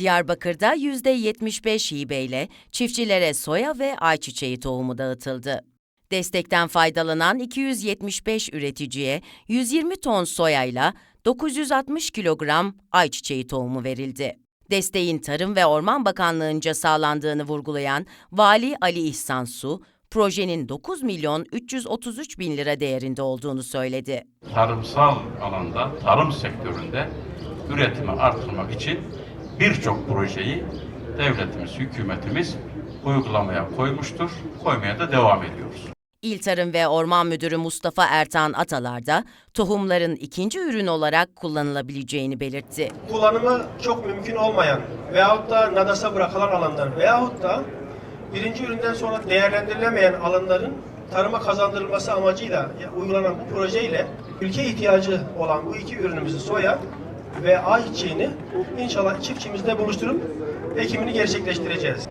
Diyarbakır'da %75 hibeyle çiftçilere soya ve ayçiçeği tohumu dağıtıldı. Destekten faydalanan 275 üreticiye 120 ton soyayla 960 kilogram ayçiçeği tohumu verildi. Desteğin Tarım ve Orman Bakanlığı'nca sağlandığını vurgulayan Vali Ali İhsan Su, projenin 9 milyon 333 bin lira değerinde olduğunu söyledi. tarımsal alanda, tarım sektöründe üretimi artırmak için birçok projeyi devletimiz, hükümetimiz uygulamaya koymuştur, koymaya da devam ediyoruz. İl Tarım ve Orman Müdürü Mustafa Ertan Atalar da tohumların ikinci ürün olarak kullanılabileceğini belirtti. kullanımı çok mümkün olmayan veyahut da nadasa bırakılan alanlar veyahut da birinci üründen sonra değerlendirilemeyen alanların tarıma kazandırılması amacıyla uygulanan bu projeyle ülke ihtiyacı olan bu iki ürünümüzü soya ve ayçiçeğini inşallah çiftçimizde buluşturup ekimini gerçekleştireceğiz.